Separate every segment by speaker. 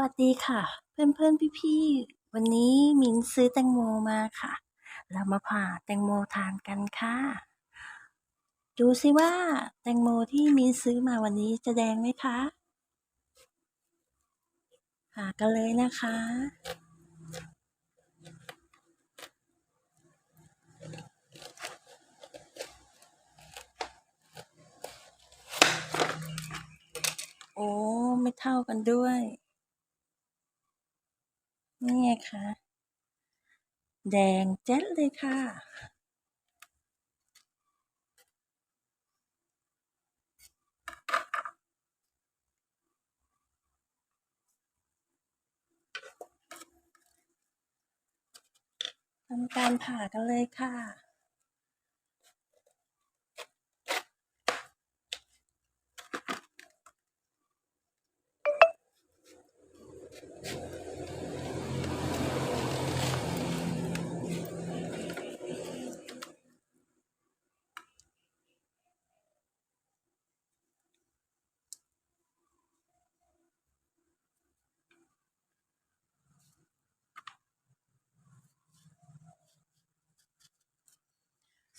Speaker 1: วัสดีค่ะ เพื่อนๆพี่ๆวันนี้มิ้นซื้อแตงโมมาค่ะ เรามาผ่าแตงโมทานกันค่ะ ดูสิว่าแตงโมที่มิ้นซื้อมาวันนี้จะแดงไหมคะผ่ากันเลยนะคะ โอ้ ไม่เท่ากันด้วย นี่ไงคะ แดงเจ็ดเลยค่ะ ทำการผ่ากันเลยค่ะ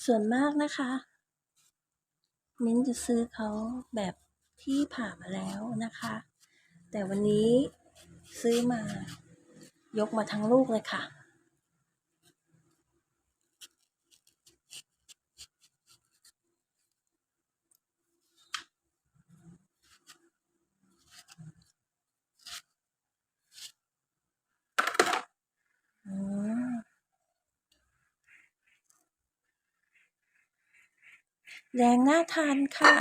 Speaker 1: ส่วนมากนะคะมิ้นจะซื้อเขาแบบที่ผ่ามาแล้วนะคะ แต่วันนี้ซื้อมายกมาทั้งลูกเลยค่ะ อืม แดงน่าทานค่ะ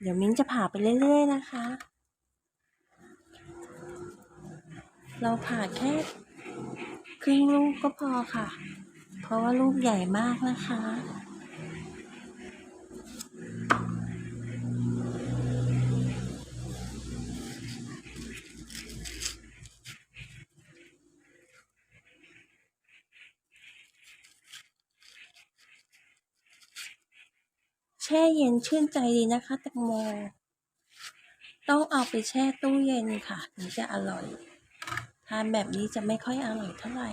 Speaker 1: เดี๋ยวมิ้นจะผ่าไปเรื่อยๆนะคะ เราผ่าแค่ครึ่งลูกก็พอค่ะ เพราะว่าลูกใหญ่มากนะคะ แช่เย็นชื่นใจดีนะคะแตงโม ต้องเอาไปแช่ตู้เย็นค่ะ ถึงจะอร่อย ทานแบบนี้จะไม่ค่อยอร่อยเท่าไหร่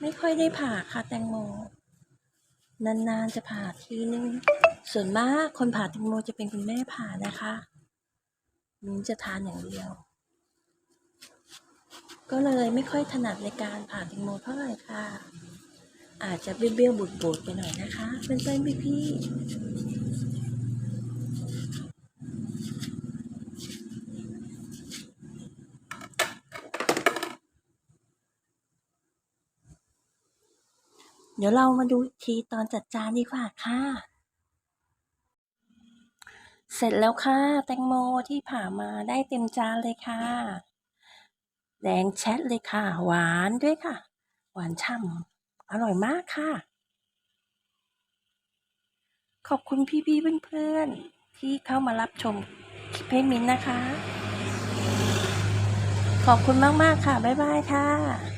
Speaker 1: ไม่ค่อยได้ผ่าค่ะแตงโม นานๆจะผ่าทีนึง ส่วนมากคนผ่าแตงโมจะเป็นคุณแม่ผ่านะคะมิ้นจะทานอย่างเดียว ก็เลยไม่ค่อยถนัดในการผ่าแตงโมเท่าไหร่ค่ะ อาจจะเบี้ยวๆบุดๆไปหน่อยนะคะเพื่อนๆพี่ๆ เดี๋ยวเรามาดูอีกทีตอนจัดจานดีกว่าค่ะ เสร็จแล้วค่ะ แตงโมที่ผ่ามาได้เต็มจานเลยค่ะ แดงแชทเลยค่ะ หวานด้วยค่ะ หวานฉ่ำอร่อยมากค่ะ ขอบคุณพี่ๆเพื่อนๆ ที่เข้ามารับชมคลิปให้มินนะคะ ขอบคุณมากๆค่ะ บ๊ายบายค่ะ